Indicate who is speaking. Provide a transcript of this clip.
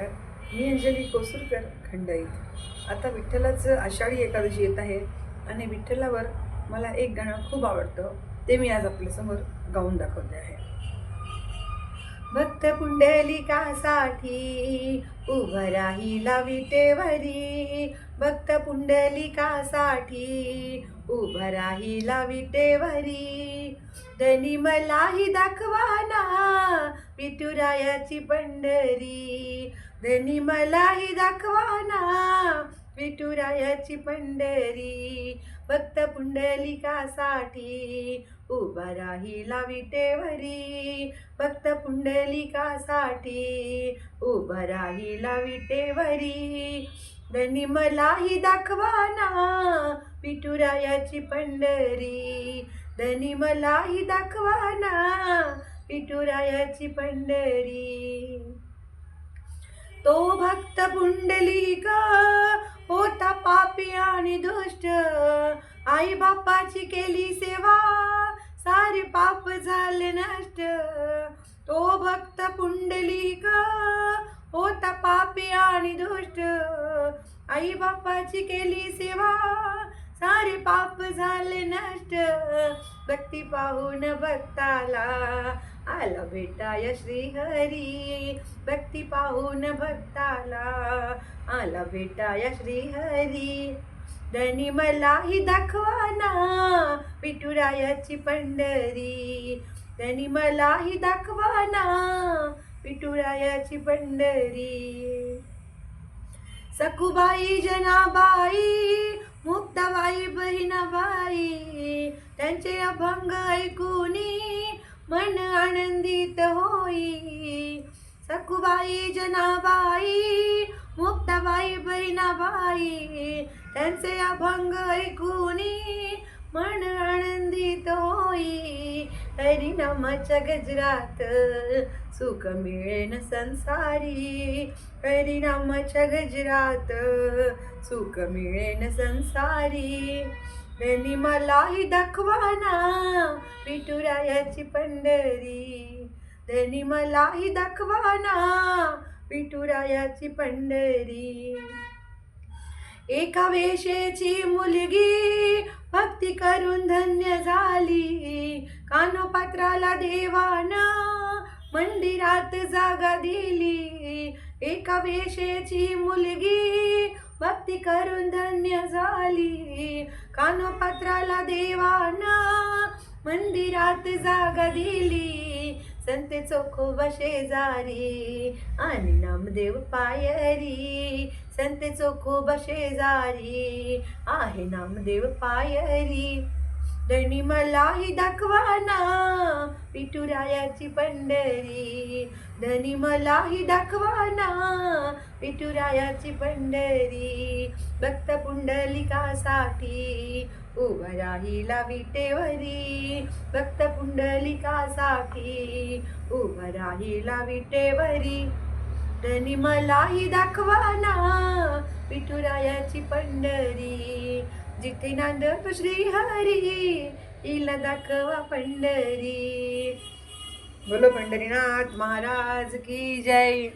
Speaker 1: नमस्कार मी अंजली कोसुरकर खंडाईत. आता विठ्ठलाचं आषाढी एकादशी येत आहे आणि विठ्ठलावर मला एक गाणं खूप आवडतं. ते मी आज आपल्यासमोर गाऊन दाखवते आहे. भक्त पुंडलिकासाठी उभं राहिला विटेवरी भक्त पुंडलिकासाठी. उभं राहिला विटेवरी धनी मलाही दाखवाना विठुरायाची पंढरी. धनी मलाही दाखवाना विठुरायाची पंढरी. भक्त पुंडलिकासाठी उभा राहिला विटेवरी भक्त पुंडलिकासाठी उभा राहिला विटेवरी धनी मलाही दाखवाना विठुरायाची पंढरी. धनी मलाही दाखवाना विठुरायाची पंढरी. तो भक्त पुंडलिक होता पापी आणि दुष्ट. आई बापाची केली सेवा सारे पाप झाले नष्ट. तो भक्त पुंडलिक होता पापी आणि दुष्ट. आई बापाची केली सेवा सारे पाप झाले नष्ट. भक्ती पाहून भक्ताला आला भेटाय श्रीहरी. भक्ती पाहून भक्ताला आला भेटाय श्रीहरी. धनी मलाही दाखवाना विठुरायाची पंढरी. धनी मलाही दाखवाना विठुरायाची पंढरी सखुबाई जनाबाई मुक्ताबाई बहिणाबाई त्यांचे अभंग ऐकूनी मन आनंदित होई. सखुबाई जनाबाई मुक्ताबाई बहिणाबाई त्यांचे अभंग ऐकूनी मन आनंदित होई. हरिनामाच्या गजरात सुख मिळेन संसारी हरिनामाच्या गजरात सुख मिळेन संसारी त्यांनी मलाही दाखवाना विठुरायाची पंढरी त्यांनी मलाही दाखवाना विठुरायाची पंढरी एका वेशेची मुलगी भक्ती करून धन्य झाली कानपात्राला देवाना मंदिरात जागा दिली. एका वेशेची मुलगी भक्ती करून धन्य झाली. कानपात्राला देवाना मंदिरात जागा दिली. संत चोखोबा शेजारी आणि नामदेव पायरी. संत चोखोबा शेजारी आहे नामदेव पायरी. धनी मलाही दाखवाना विठुरायाची पंढरी. धनी मलाही दाखवाना विठुरायाची पंढरी. भक्त पुंडलिकासाठी उभं राहिला विटेवरी. भक्त पुंडलिकासाठी उभं राहिला विटेवरी. धनी मलाही दाखवाना विठुरायाची पंढरी. जिथे नांदतो श्रीहरी इला दाखवा पंढरी। बोलो पंढरीनाथ महाराज की जय।